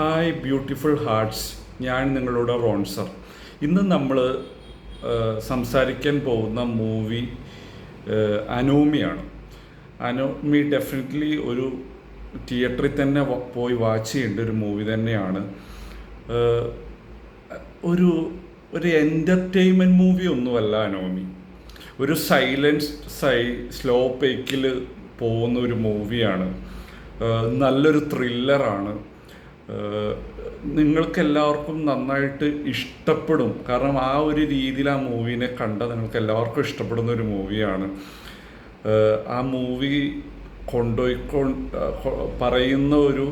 Hi beautiful hertz ഞാൻ നിങ്ങളുടെ റോൺസർ ഇന്ന് നമ്മൾ സംസാരിക്കാൻ പോകുന്ന മൂവി അനോമിയാണ്. അനോമി ഡെഫിനറ്റ്ലി ഒരു തിയേറ്ററിൽ തന്നെ പോയി വാച്ച് ചെയ്യേണ്ട ഒരു മൂവി തന്നെയാണ്. ഒരു ഒരു എന്റർടൈൻമെന്റ് മൂവി ഒന്നുമല്ല അനോമി. ഒരു സൈലൻസ് സൈ സ്ലോ പേക്കിൽ പോകുന്ന ഒരു മൂവിയാണ്. നല്ലൊരു ത്രില്ലറാണ് നിങ്ങൾക്ക് എല്ലാവർക്കും നന്നായിട്ട് ഇഷ്ടപ്പെടും. കാരണം ആ ഒരു രീതിയിൽ ആ മൂവിനെ കണ്ട നിങ്ങൾക്ക് എല്ലാവർക്കും ഇഷ്ടപ്പെടുന്ന ഒരു മൂവിയാണ്. ആ മൂവി കൊണ്ടുപോയിക്കൊ പറയുന്ന ഒരു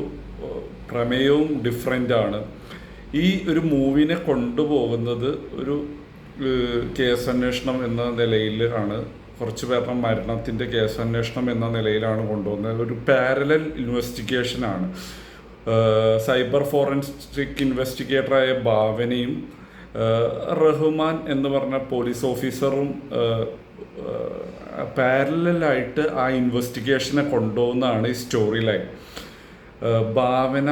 പ്രമേയവും ഡിഫറെന്റ് ആണ് ഈ ഒരു മൂവിനെ കൊണ്ടുപോകുന്നത് ഒരു കേസ് അന്വേഷണം എന്ന നിലയിലാണ് കുറച്ച് പേരുടെ മരണത്തിന്റെ കേസ് അന്വേഷണം എന്ന നിലയിലാണ് കൊണ്ടുപോകുന്നത്. ഒരു പാരലൽ ഇൻവെസ്റ്റിഗേഷനാണ് സൈബർ ഫോറൻസിക് ഇൻവെസ്റ്റിഗേറ്ററായ ഭാവനയും റഹ്മാൻ എന്ന് പറഞ്ഞ പോലീസ് ഓഫീസറും പാരലായിട്ട് ആ ഇൻവെസ്റ്റിഗേഷനെ കൊണ്ടുപോകുന്നതാണ് ഈ സ്റ്റോറി ലൈൻ ഭാവന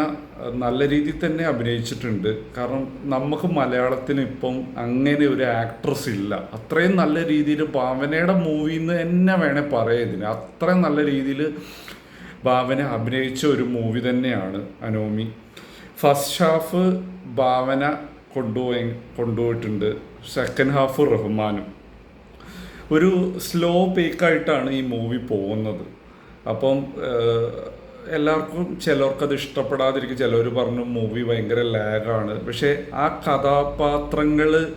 നല്ല രീതിയിൽ തന്നെ അഭിനയിച്ചിട്ടുണ്ട്. കാരണം നമുക്ക് മലയാളത്തിന് ഇപ്പം അങ്ങനെ ഒരു ആക്ട്രസ് ഇല്ല. അത്രയും നല്ല രീതിയിൽ ഭാവനയുടെ മൂവിന്ന് തന്നെ വേണേൽ പറയാം ഇതിന്. അത്രയും നല്ല രീതിയിൽ ഭാവന അഭിനയിച്ച ഒരു മൂവി തന്നെയാണ് അനോമി. ഫസ്റ്റ് ഹാഫ് ഭാവന കൊണ്ടുപോയി കൊണ്ടുപോയിട്ടുണ്ട്. സെക്കൻഡ് ഹാഫ് റഹ്മാനും. ഒരു സ്ലോ പേക്കായിട്ടാണ് ഈ മൂവി പോകുന്നത്. അപ്പം എല്ലാവർക്കും ചിലർക്കത് ഇഷ്ടപ്പെടാതിരിക്കും. ചിലർ പറഞ്ഞു മൂവി ഭയങ്കര ലാഗാണ് പക്ഷേ ആ കഥാപാത്രങ്ങൾ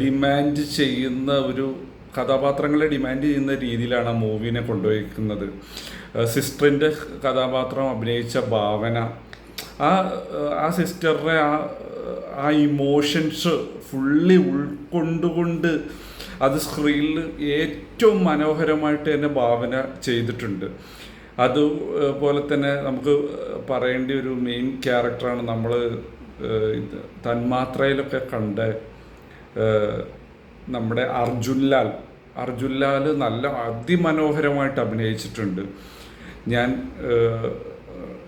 ഡിമാൻഡ് ചെയ്യുന്ന ഒരു കഥാപാത്രങ്ങളെ ഡിമാൻഡ് ചെയ്യുന്ന രീതിയിലാണ് ആ മൂവിനെ കൊണ്ടുപോയിരിക്കുന്നത് സിസ്റ്ററിന്റെ കഥാപാത്രം അഭിനയിച്ച ഭാവന ആ ആ സിസ്റ്ററുടെ ആ ആ ഇമോഷൻസ് ഫുള്ളി ഉൾക്കൊണ്ടുകൊണ്ട് അത് സ്ക്രീനിൽ ഏറ്റവും മനോഹരമായിട്ട് തന്നെ ഭാവന ചെയ്തിട്ടുണ്ട്. അതുപോലെ തന്നെ നമുക്ക് പറയേണ്ട ഒരു മെയിൻ ക്യാരക്ടറാണ് നമ്മൾ തന്മാത്രയിലൊക്കെ കണ്ട നമ്മുടെ അർജുൻലാൽ. അർജുൻലാൽ നല്ല അതിമനോഹരമായിട്ട് അഭിനയിച്ചിട്ടുണ്ട്. ഞാൻ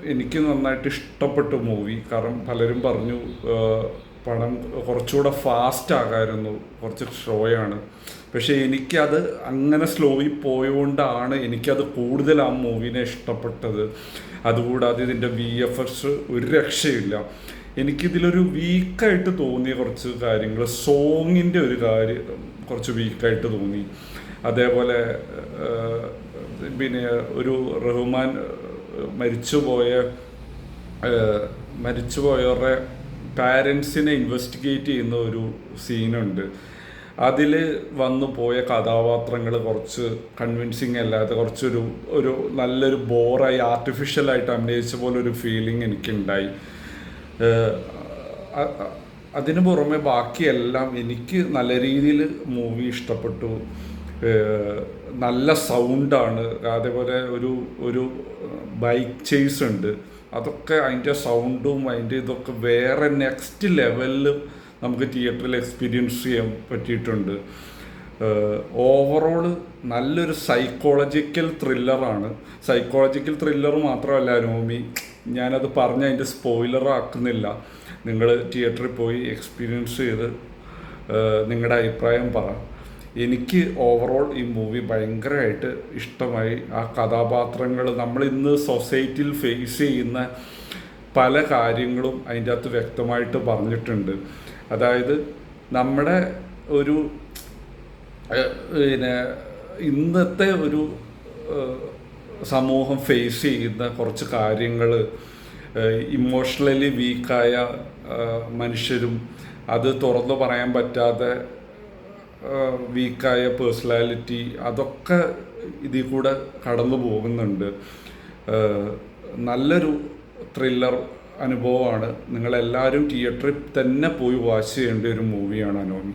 എനിക്ക് നന്നായിട്ട് ഇഷ്ടപ്പെട്ടു മൂവി. കാരണം പലരും പറഞ്ഞു പണം കുറച്ചുകൂടെ ഫാസ്റ്റ് ആകായിരുന്നു കുറച്ച് ഷോയാണ്. പക്ഷേ എനിക്കത് അങ്ങനെ സ്ലോയിൽ പോയതുകൊണ്ടാണ് എനിക്കത് കൂടുതൽ ആ മൂവിനെ ഇഷ്ടപ്പെട്ടത്. അതുകൂടാതെ ഇതിന്റെ വി എഫ് എസ് ഒരു രക്ഷയില്ല. എനിക്കിതിലൊരു വീക്കായിട്ട് തോന്നിയ കുറച്ച് കാര്യങ്ങൾ സോങ്ങിന്റെ ഒരു കാര്യം കുറച്ച് വീക്കായിട്ട് തോന്നി. അതേപോലെ പിന്നെ ഒരു റഹ്മാൻ മരിച്ചുപോയ മരിച്ചുപോയവരുടെ പാരൻസിനെ ഇൻവെസ്റ്റിഗേറ്റ് ചെയ്യുന്ന ഒരു സീനുണ്ട് അതിൽ വന്നു പോയ കഥാപാത്രങ്ങൾ കുറച്ച് കൺവിൻസിങ് അല്ലാതെ കുറച്ചൊരു ഒരു നല്ലൊരു ബോറായി ആർട്ടിഫിഷ്യലായിട്ട് അഭിനയിച്ച പോലെ ഒരു ഫീലിംഗ് എനിക്കുണ്ടായി. അതിനു പുറമെ ബാക്കിയെല്ലാം എനിക്ക് നല്ല രീതിയിൽ മൂവി ഇഷ്ടപ്പെട്ടു. നല്ല സൗണ്ടാണ്. അതേപോലെ ഒരു ഒരു ബൈക്ക് ചേസ് ഉണ്ട്. അതൊക്കെ അതിന്റെ സൗണ്ടും അതിന്റെ ഇതൊക്കെ വേറെ നെക്സ്റ്റ് ലെവലിൽ നമുക്ക് തിയേറ്ററിൽ എക്സ്പീരിയൻസ് ചെയ്യാൻ പറ്റിയിട്ടുണ്ട്. ഓവറോൾ നല്ലൊരു സൈക്കോളജിക്കൽ ത്രില്ലറാണ്. സൈക്കോളജിക്കൽ ത്രില്ലർ മാത്രമല്ല നോമി ഞാനത് പറഞ്ഞ് അതിന്റെ സ്പോയിലർ ആക്കുന്നില്ല. നിങ്ങൾ തിയേറ്ററിൽ പോയി എക്സ്പീരിയൻസ് ചെയ്ത് നിങ്ങളുടെ അഭിപ്രായം പറ. എനിക്ക് ഓവറോൾ ഈ മൂവി ഭയങ്കരമായിട്ട് ഇഷ്ടമായി. ആ കഥാപാത്രങ്ങൾ നമ്മൾ ഇന്ന് സൊസൈറ്റിയിൽ ഫേസ് ചെയ്യുന്ന പല കാര്യങ്ങളും അതിന്റെ അകത്ത് വ്യക്തമായിട്ട് പറഞ്ഞിട്ടുണ്ട്. അതായത് നമ്മുടെ ഒരു പിന്നെ ഇന്നത്തെ ഒരു സമൂഹം ഫേസ് ചെയ്യുന്ന കുറച്ച് കാര്യങ്ങൾ ഇമോഷണലി വീക്കായ മനുഷ്യരും അത് തുറന്നു പറയാൻ പറ്റാതെ വീക്കായ പേഴ്സണാലിറ്റി അതൊക്കെ ഇതിൽ കൂടെ കടന്നു പോകുന്നുണ്ട്. നല്ലൊരു ത്രില്ലർ അനുഭവമാണ്. നിങ്ങളെല്ലാവരും തിയേറ്ററിൽ തന്നെ പോയി വാച്ച് ചെയ്യേണ്ട ഒരു മൂവിയാണ് അനോമി.